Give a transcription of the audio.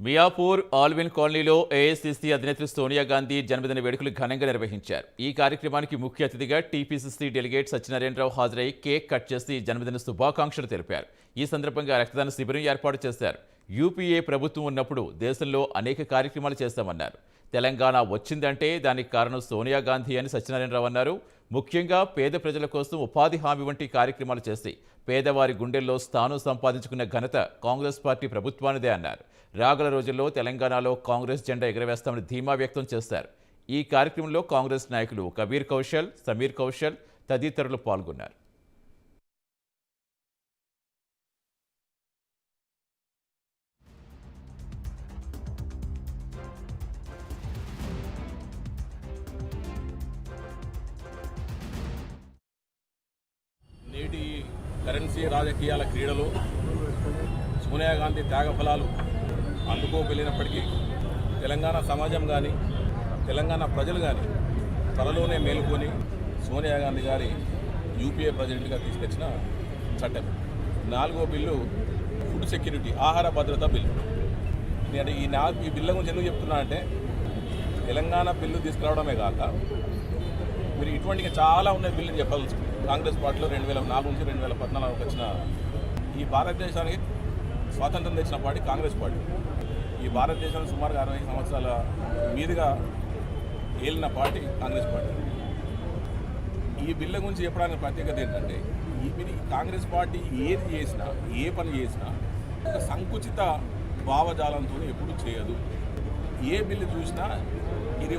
Miyapur Alvin కాలనీలో AICC అధినేత్రి సోనియా గాంధీ జన్మదిన వేడుకలు ఘనంగా నిర్వహించారు. ఈ కార్యక్రమానికి ముఖ్య అతిథిగా టీపీసీసీ డెలిగేట్ సత్యనారాయణరావు హాజరై కేక్ కట్ చేసి జన్మదిన శుభాకాంక్షలు తెలిపారు. ఈ సందర్భంగా రక్తదాన శిబిరం ఏర్పాటు చేశారు. యూపీఏ ప్రభుత్వం ఉన్నప్పుడు దేశంలో అనేక కార్యక్రమాలు చేస్తామన్నారు. తెలంగాణ వచ్చిందంటే దానికి కారణం సోనియా గాంధీ అని సత్యనారాయణరావు అన్నారు. ముఖ్యంగా పేద ప్రజల కోసం ఉపాధి హామీ వంటి కార్యక్రమాలు చేసి పేదవారి గుండెల్లో స్థానం సంపాదించుకున్న ఘనత కాంగ్రెస్ పార్టీ ప్రభుత్వానిదే అన్నారు. రాగల రోజుల్లో తెలంగాణలో కాంగ్రెస్ జెండా ఎగరవేస్తామని ధీమా వ్యక్తం చేశారు. ఈ కార్యక్రమంలో కాంగ్రెస్ నాయకులు కబీర్ కౌశల్ సమీర్ కౌశల్ తదితరులు పాల్గొన్నారు. కరెన్సీ రాజకీయాల క్రీడలో సోనియా గాంధీ త్యాగ ఫలాలు అందుకోగలిగినప్పటికీ తెలంగాణ సమాజం కానీ తెలంగాణ ప్రజలు కానీ త్వరలోనే మేలుకొని సోనియా గాంధీ గారి యూపీఏ ప్రెసిడెంట్గా తీసుకొచ్చిన చట్టం. నాలుగో బిల్లు ఫుడ్ సెక్యూరిటీ ఆహార భద్రత బిల్లు. నేను ఈ నా ఈ బిల్లు గురించి ఎందుకు చెప్తున్నా అంటే తెలంగాణ బిల్లు తీసుకురావడమే కాక మీరు ఇటువంటి చాలా ఉన్నాయి బిల్లు చెప్పాల్సి. కాంగ్రెస్ పార్టీలో రెండు వేల నాలుగు నుంచి రెండు వేల పద్నాలుగుకి వచ్చిన ఈ భారతదేశానికి స్వాతంత్రం తెచ్చిన పార్టీ కాంగ్రెస్ పార్టీ. ఈ భారతదేశంలో సుమారుగా అరవై సంవత్సరాల మీదుగా ఏలిన పార్టీ కాంగ్రెస్ పార్టీ. ఈ బిల్ల గురించి చెప్పడానికి ప్రత్యేకత ఏంటంటే ఈ ఇది కాంగ్రెస్ పార్టీ ఏది చేసినా ఏ పని చేసినా ఒక సంకుచిత భావజాలంతో ఎప్పుడు చేయదు. ఏ బిల్లు చూసినా ఇది